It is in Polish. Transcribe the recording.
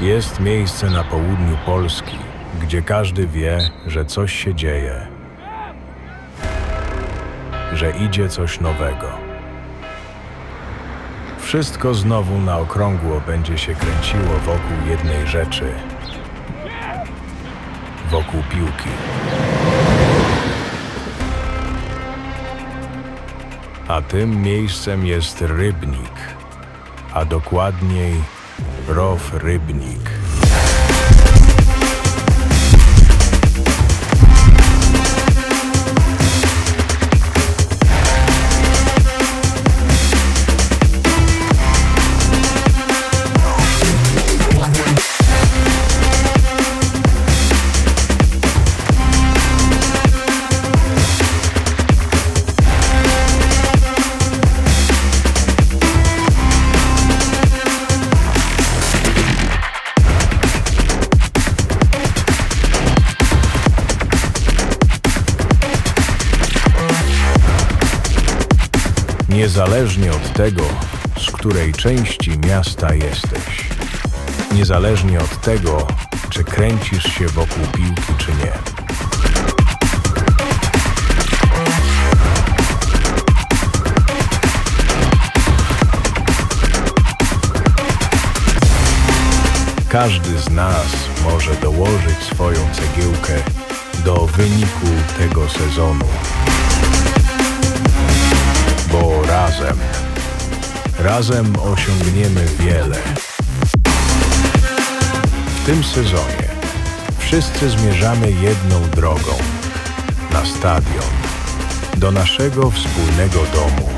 Jest miejsce na południu Polski, gdzie każdy wie, że coś się dzieje, że idzie coś nowego. Wszystko znowu na okrągło będzie się kręciło wokół jednej rzeczy wokół piłki. A tym miejscem jest Rybnik, a dokładniej Row Rybnik. Niezależnie od tego, z której części miasta jesteś. Niezależnie od tego, czy kręcisz się wokół piłki, czy nie. Każdy z nas może dołożyć swoją cegiełkę do wyniku tego sezonu. Bo razem, razem osiągniemy wiele. W tym sezonie wszyscy zmierzamy jedną drogą na stadion, do naszego wspólnego domu.